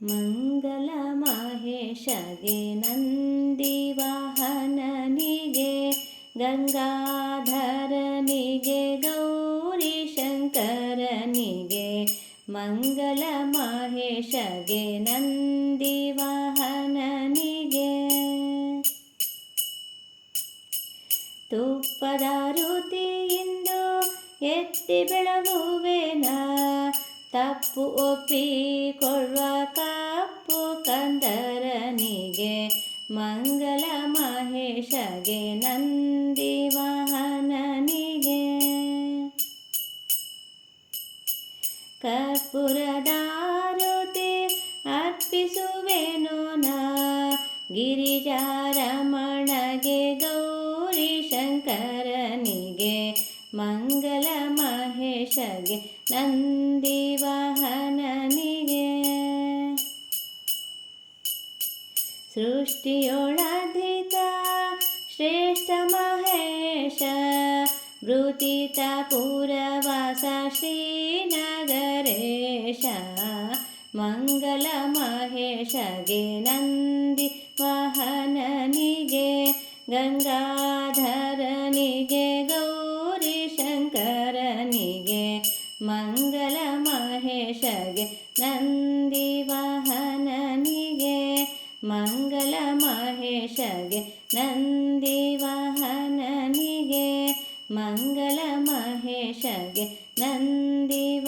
ಮಂಗಲ ಮಹೇಶಗೆ ನಂದಿವಾಹನನಿಗೆ ಗಂಗಾಧರನಿಗೆ ಗೌರಿ ಶಂಕರನಿಗೆ ಮಂಗಲ ಮಹೇಶಗೆ ನಂದಿವಾಹನನಿಗೆ ತುಪ್ಪದ ಋತಿಯಿಂದ ಎತ್ತಿ ಬೆಳಗುವೆನ ತಪ್ಪು ಒಪ್ಪಿಕೊಳ್ಳುವ ಕಪ್ಪು ಕಂದರನಿಗೆ ಮಂಗಲ ಮಹೇಶಗೆ ನಂದಿ ವಾಹನನಿಗೆ. ಕರ್ಪುರದಾರುತಿ ಅರ್ಪಿಸುವೆನು ನಾ ಗಿರಿಜಾರಮಣಗೆ ಗೌರಿ ಶಂಕರನಿಗೆ ಮಂಗಲ ಮಹೇಶಗೆ ನಂದಿ दृष्ट्योणधिता श्रेष्ठमहेश वृथिता पुरवासा श्रीनगरेश मङ्गलमहेश गे नन्दिवाहननि गे गङ्गाधरनि गे गौरीशङ्करनि गे मङ्गलमहेश गे नन्दिवाहन ಮಂಗಲ ಮಹೇಶಗೆ ನಂದಿ ವಾಹನನಿಗೆ ಮಂಗಲ ಮಹೇಶಗೆ ನಂದಿ